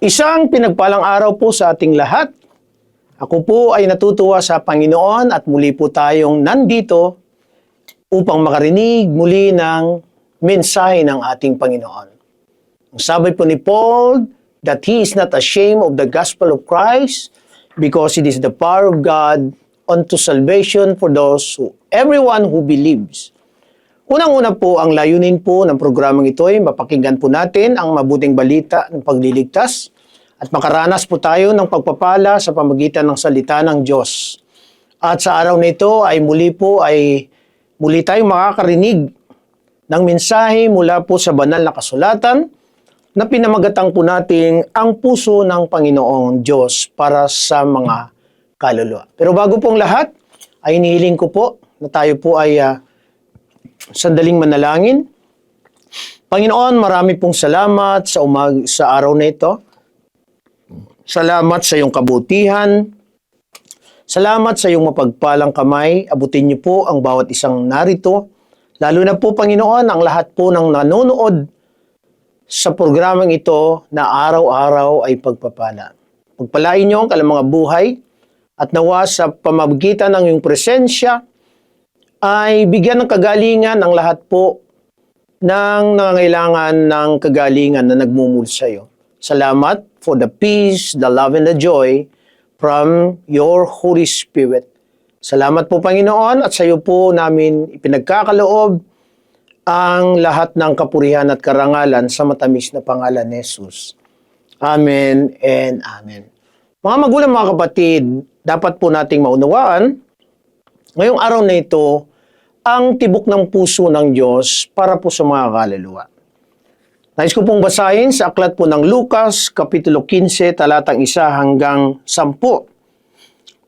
Isang pinagpalang araw po sa ating lahat. Ako po ay natutuwa sa Panginoon at muli po tayong nandito upang makarinig muli ng mensahe ng ating Panginoon. Ang sabi po ni Paul that he is not ashamed of the gospel of Christ because it is the power of God unto salvation for those who, everyone who believes. Unang-una po, ang layunin po ng programang ito ay mapakinggan po natin ang mabuting balita ng pagliligtas at makaranas po tayo ng pagpapala sa pamagitan ng salita ng Diyos. At sa araw na ito ay muli po ay muli tayong makakarinig ng mensahe mula po sa banal na kasulatan na pinamagatang po natin ang puso ng Panginoong Diyos para sa mga kaluluwa. Pero bago pong lahat, ay inihiling ko po na tayo po ay ah, sandaling manalangin. Panginoon, marami pong salamat sa umag sa araw na ito. Salamat sa iyong kabutihan. Salamat sa iyong mapagpalang kamay. Abutin niyo po ang bawat isang narito. Lalo na po, Panginoon, ang lahat po ng nanonood sa programang ito na araw-araw ay pagpapala. Pagpalain niyo ang kalang mga buhay at nawa sa pamagitan ng iyong presensya ay bigyan ng kagalingan ang lahat po ng nangangailangan ng kagalingan na nagmumul sa iyo. Salamat for the peace, the love, and the joy from your Holy Spirit. Salamat po Panginoon at sa iyo po namin ipinagkakaloob ang lahat ng kapurihan at karangalan sa matamis na pangalan ni Jesus. Amen and Amen. Mga magulang, mga kapatid, dapat po nating maunawaan ngayong araw na ito ang tibok ng puso ng Diyos para po sa mga kaluluwa. Nais ko pong basahin sa aklat po ng Lucas, Kapitulo 15, talatang 1 hanggang 10.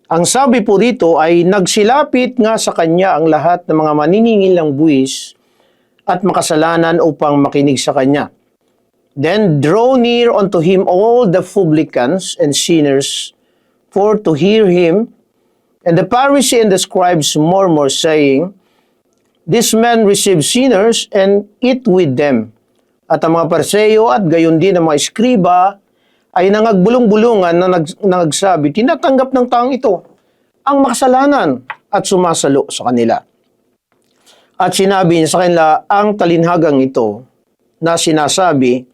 Ang sabi po rito ay nagsilapit nga sa kanya ang lahat ng mga maniningil ng buwis at makasalanan upang makinig sa kanya. Then draw near unto him all the publicans and sinners for to hear him. And the Pharisee and the scribes murmur, saying, This man receives sinners and eat with them. At ang mga parseyo at gayon din ang mga eskriba ay nangagbulong-bulungan na nag, nagsabi, tinatanggap ng taong ito ang makasalanan at sumasalo sa kanila. At sinabi niya sa kanila ang talinhagang ito na sinasabi,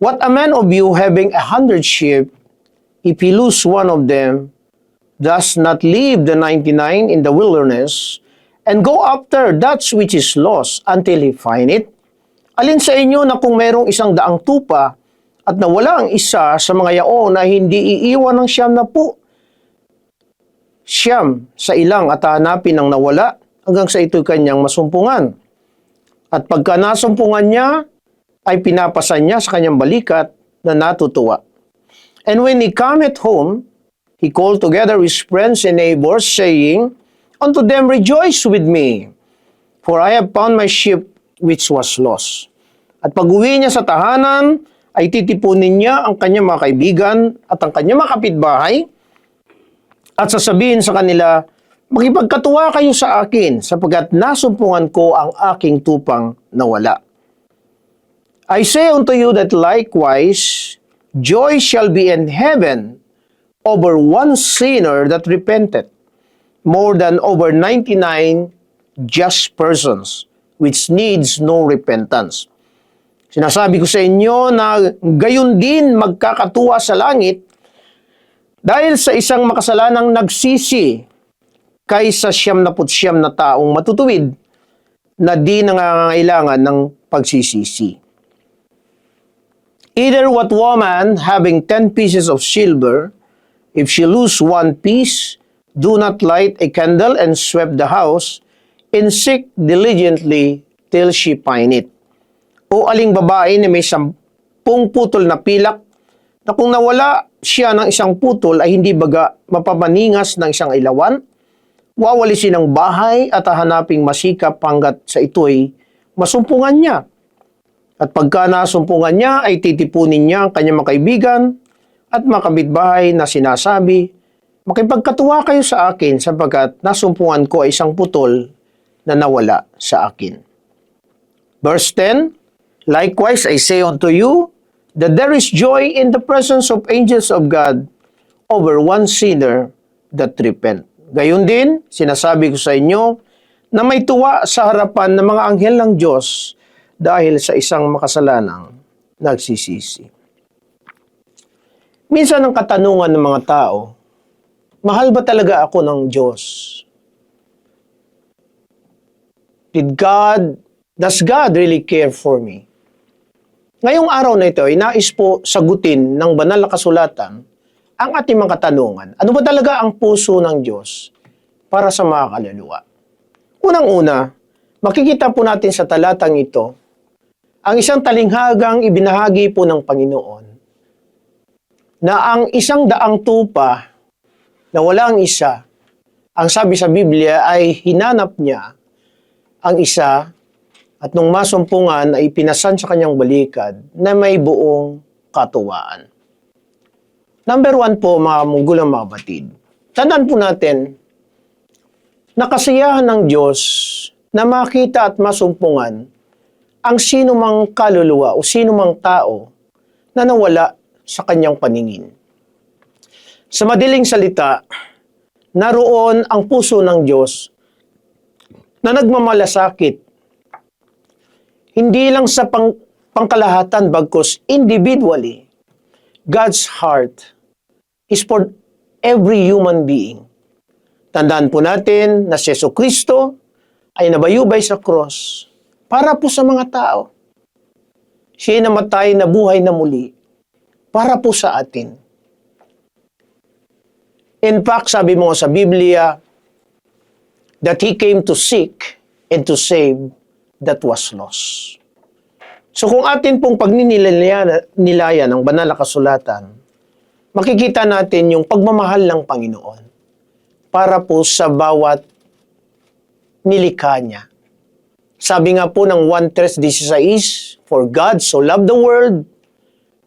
What a man of you having a hundred sheep, if he lose one of them, does not leave the ninety-nine in the wilderness, and go after that which is lost until he find it? Alin sa inyo na kung merong isang daang tupa at nawala ang isa sa mga yaon na hindi iiwan ng siyam na po, siyam sa ilang at hanapin ang nawala hanggang sa ito'y kanyang masumpungan. At pagka nasumpungan niya, ay pinapasan niya sa kanyang balikat na natutuwa. And when he cometh home, he called together his friends and neighbors, saying, Unto them rejoice with me, for I have found my sheep which was lost. At pag-uwi niya sa tahanan, ay titipunin niya ang kanyang mga kaibigan at ang kanyang mga kapitbahay, at sasabihin sa kanila, Makipagkatuwa kayo sa akin, sapagkat nasumpungan ko ang aking tupang nawala. I say unto you that likewise, joy shall be in heaven over one sinner that repented, more than over 99 just persons, which needs no repentance. Sinasabi ko sa inyo na gayon din magkakatuwa sa langit dahil sa isang makasalanang nagsisi kaysa siyam na siyam na taong matutuwid na di nangangailangan ng pagsisisi. Either what woman having ten pieces of silver, if she lose one piece, do not light a candle and sweep the house, and seek diligently till she find it. O aling babae na may sampung putol na pilak, na kung nawala siya ng isang putol ay hindi baga mapamaningas ng isang ilawan, wawalisin ang bahay at hahanaping masikap hanggat sa ito'y masumpungan niya. At pagka nasumpungan niya, ay titipunin niya ang kanyang mga kaibigan at mga kapitbahay na sinasabi, Makipagkatuwa kayo sa akin sapagkat nasumpungan ko ay isang putol na nawala sa akin. Verse 10, Likewise I say unto you, that there is joy in the presence of angels of God over one sinner that repent. Gayon din, sinasabi ko sa inyo na may tuwa sa harapan ng mga anghel ng Diyos dahil sa isang makasalanang nagsisisi. Minsan ang katanungan ng mga tao, mahal ba talaga ako ng Diyos? Did God, does God really care for me? Ngayong araw na ito ay nais po sagutin ng banal na kasulatan ang ating mga katanungan. Ano ba talaga ang puso ng Diyos para sa mga kaluluwa? Unang-una, makikita po natin sa talatang ito ang isang talinghagang ibinahagi po ng Panginoon na ang isang daang tupa na walang isa, ang sabi sa Biblia ay hinanap niya ang isa at nung masumpungan ay pinasan sa kanyang balikad na may buong katuwaan. Number one po, mga munggulang mga batid. Tandaan po natin, nakasiyahan ng Diyos na makita at masumpungan ang sino mang kaluluwa o sino mang tao na nawala sa kanyang paningin. Sa madiling salita, naroon ang puso ng Diyos na nagmamalasakit hindi lang sa pang, pangkalahatan bagkus individually, God's heart is for every human being. Tandaan po natin na si Yeso Kristo ay nabayubay sa cross para po sa mga tao. Siya ay namatay na buhay na muli para po sa atin. In fact, sabi mo sa Biblia that He came to seek and to save that was lost. So kung atin pong pagninilayan nilayan ng banal na kasulatan, makikita natin yung pagmamahal ng Panginoon para po sa bawat nilikha niya. Sabi nga po ng 1 Tres 16, For God so loved the world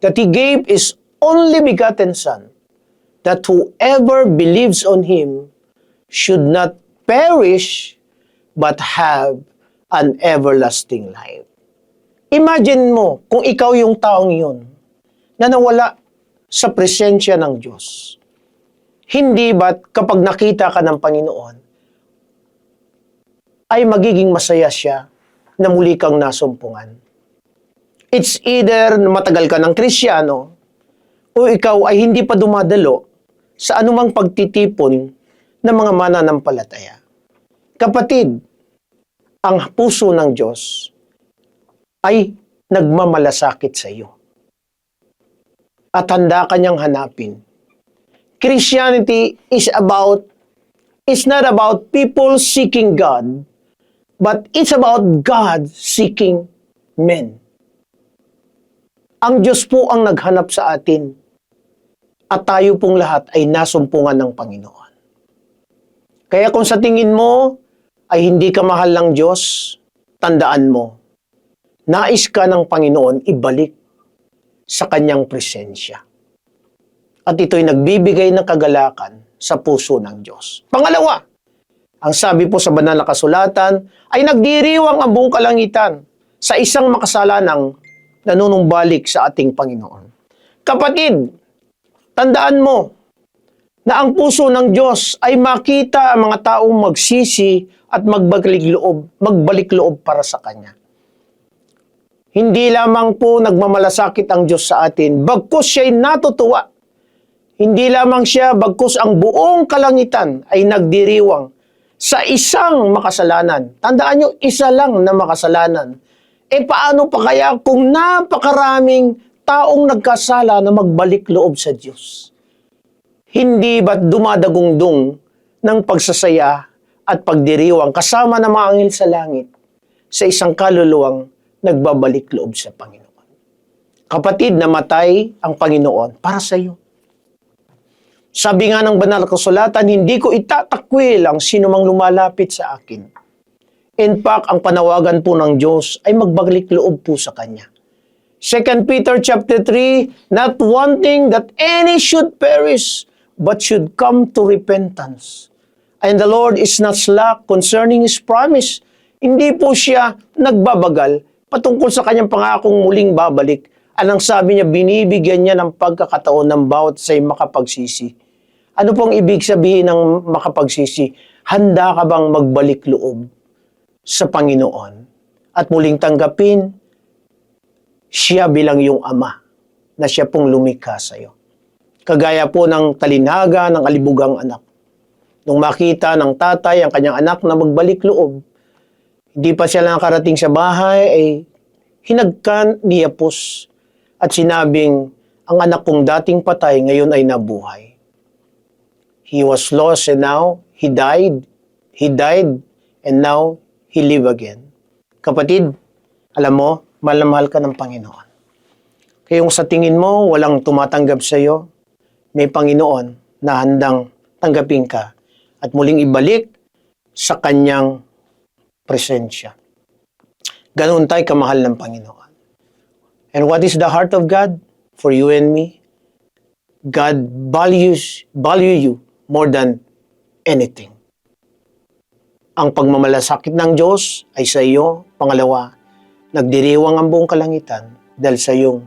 that He gave His only begotten Son, that whoever believes on Him should not perish but have an everlasting life. Imagine mo kung ikaw yung taong yun na nawala sa presensya ng Diyos. Hindi ba't kapag nakita ka ng Panginoon, ay magiging masaya siya na muli kang nasumpungan. It's either matagal ka ng Krisyano o ikaw ay hindi pa dumadalo sa anumang pagtitipon ng mga mananampalataya. Kapatid, ang puso ng Diyos ay nagmamalasakit sa iyo. At handa kanyang hanapin. Christianity is about, it's not about people seeking God, but it's about God seeking men. Ang Diyos po ang naghanap sa atin at tayo pong lahat ay nasumpungan ng Panginoon. Kaya kung sa tingin mo ay hindi ka mahal ng Diyos, tandaan mo, nais ka ng Panginoon ibalik sa kanyang presensya. At ito'y nagbibigay ng kagalakan sa puso ng Diyos. Pangalawa, ang sabi po sa banal na kasulatan ay nagdiriwang ang buong kalangitan sa isang makasalanang nanunumbalik sa ating Panginoon. Kapatid, tandaan mo na ang puso ng Diyos ay makita ang mga taong magsisi at magbalik loob, magbalik loob para sa Kanya. Hindi lamang po nagmamalasakit ang Diyos sa atin, bagkus siya'y natutuwa. Hindi lamang siya, bagkus ang buong kalangitan ay nagdiriwang sa isang makasalanan. Tandaan nyo, isa lang na makasalanan. E paano pa kaya kung napakaraming taong nagkasala na magbalik loob sa Diyos? Hindi ba't dumadagungdong ng pagsasaya at pagdiriwang kasama ng mga anghel sa langit sa isang kaluluwang nagbabalik loob sa Panginoon. Kapatid, namatay ang Panginoon para sa iyo. Sabi nga ng banal na kasulatan, hindi ko itatakwil ang sino mang lumalapit sa akin. In fact, ang panawagan po ng Diyos ay magbalik loob po sa Kanya. 2 Peter chapter 3, not wanting that any should perish, but should come to repentance. And the Lord is not slack concerning His promise. Hindi po siya nagbabagal patungkol sa kanyang pangakong muling babalik Anong sabi niya, binibigyan niya ng pagkakataon ng bawat sa makapagsisi. Ano pong ibig sabihin ng makapagsisi? Handa ka bang magbalik loob sa Panginoon at muling tanggapin siya bilang yung ama na siya pong lumikha sa iyo. Kagaya po ng talinhaga ng alibugang anak. Nung makita ng tatay ang kanyang anak na magbalik loob, hindi pa siya nakarating sa bahay, ay hinagkan ni Apos at sinabing, ang anak kong dating patay ngayon ay nabuhay. He was lost and now he died. He died and now he live again. Kapatid, alam mo, mahal na mahal ka ng Panginoon. Kaya yung sa tingin mo, walang tumatanggap sa iyo, may Panginoon na handang tanggapin ka at muling ibalik sa kanyang presensya. Ganoon tayo kamahal ng Panginoon. And what is the heart of God for you and me? God values value you more than anything. Ang pagmamalasakit ng Diyos ay sa iyo. Pangalawa, nagdiriwang ang buong kalangitan dahil sa iyong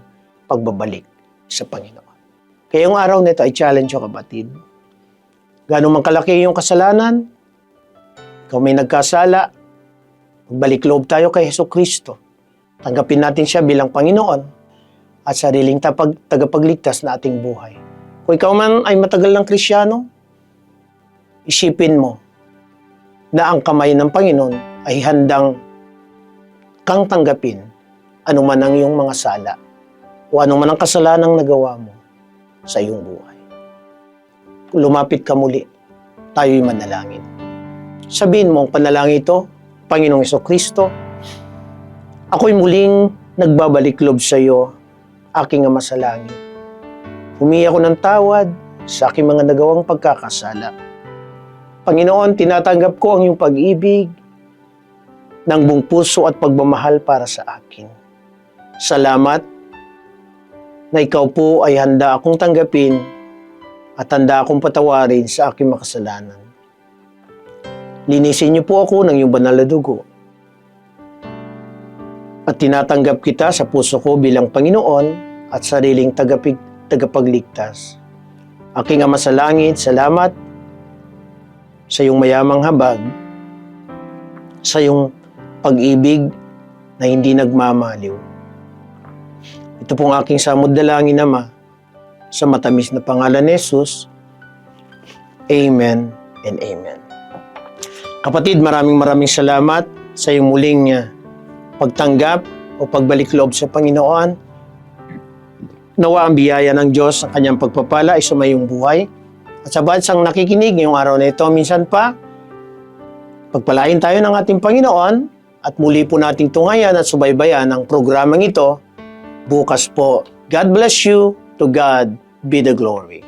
pagbabalik sa Panginoon. Kaya yung araw nito ay challenge ko kapatid. Gano'n man kalaki yung kasalanan, ikaw may nagkasala, magbalik loob tayo kay Heso Kristo. Tanggapin natin siya bilang Panginoon at sariling tapag, tagapagligtas na ating buhay. Kung ikaw man ay matagal ng Krisyano, isipin mo na ang kamay ng Panginoon ay handang kang tanggapin anuman ang iyong mga sala o anuman ang kasalanang nagawa mo sa iyong buhay. Lumapit ka muli, tayo'y manalangin. Sabihin mo ang panalangin ito, Panginoong Iso Kristo, ako'y muling nagbabalik loob sa iyo, aking Ama sa langit. Humingi ako ng tawad sa aking mga nagawang pagkakasala. Panginoon, tinatanggap ko ang iyong pag-ibig ng buong puso at pagmamahal para sa akin. Salamat na ikaw po ay handa akong tanggapin at handa akong patawarin sa aking makasalanan. Linisin niyo po ako ng iyong banal na dugo. At tinatanggap kita sa puso ko bilang Panginoon at sariling tagapig, tagapagligtas. Aking Ama sa Langit, salamat sa iyong mayamang habag, sa iyong pag-ibig na hindi nagmamaliw. Ito pong aking samod dalangin, Ama, sa matamis na pangalan ni Jesus. Amen and Amen. Kapatid, maraming maraming salamat sa iyong muling uh, pagtanggap o pagbalik loob sa Panginoon. Nawa ang biyaya ng Diyos sa kanyang pagpapala ay sumayong buhay. At sa bansang nakikinig ngayong araw na ito, minsan pa, pagpalain tayo ng ating Panginoon at muli po nating tungayan at subaybayan ang programang ito bukas po. God bless you. To God be the glory.